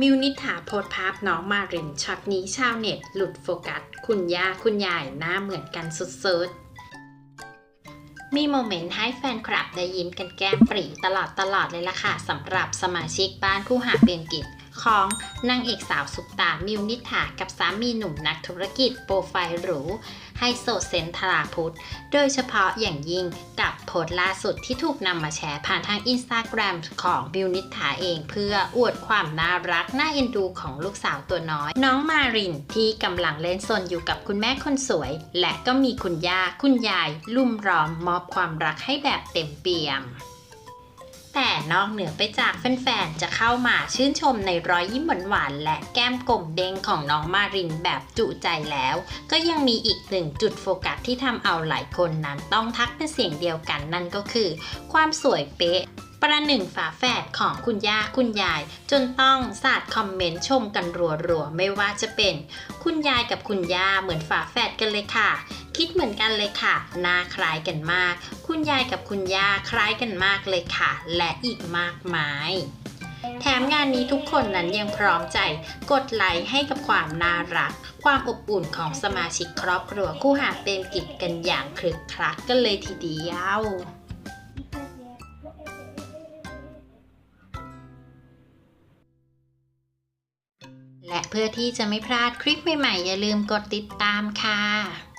มิวนิถาโพสภาพน้องมารินช็อตนี้ชาวเน็ต หลุดโฟกัส คุณย่าคุณยายหน้าเหมือนกันสุดๆ มีโมเมนต์ให้แฟนคลับได้ยิ้มกันแก้มปรีตลอดตลอดเลยล่ะค่ะสำหรับสมาชิกบ้านคู่หาเปลี่ยนกิจ ของนางเอกสาวสุปตา มิวนิษฐากับสามีหนุ่มนักธุรกิจโปรไฟล์หรูไฮโซเซนทราพุทธ โดยเฉพาะอย่างยิ่งกับโพสต์ล่าสุดที่ถูกนำมาแชร์ผ่านทางอินสตาแกรมของบิวนิษฐาเอง เพื่ออวดความน่ารัก น่าเอ็นดูของลูกสาวตัวน้อย น้องมารินที่กำลังเล่นซนอยู่กับคุณแม่คนสวย และก็มีคุณย่าคุณยาย ลุ่มล้อมมอบความรักให้แบบเต็มเปี่ยม แต่นอกเหนือไปจากแฟนๆ จะเข้ามาชื่นชมในรอยยิ้มหวานๆ และแก้มกลมเด้งของน้องมารินแบบจุใจแล้ว ก็ยังมีอีกหนึ่งจุดโฟกัสที่ทำเอาหลายคนนั้นต้องทักเป็นเสียงเดียวกันนั่นก็คือ ความสวยเป๊ะประหนึ่งฝาแฝดของคุณย่าคุณยาย จนต้องสาดคอมเมนต์ชมกันรัวๆ ไม่ว่าจะเป็น คุณยายกับคุณย่าเหมือนฝาแฝดกันเลยค่ะ คิดเหมือนกันเลยค่ะหน้าคล้ายกันมาก คุณยายกับคุณย่าคล้ายกันมากเลยค่ะ และอีกมากมายแถมงานนี้ทุกคนนั้นยังพร้อมใจกดไลค์ให้กับความน่ารัก ความอบอุ่นของสมาชิกครอบครัวคู่หาเป็นกิจกันอย่างคลึกคลักกันเลยทีเดียวและเพื่อที่จะไม่พลาดคลิปใหม่ๆ อย่าลืมกดติดตามค่ะ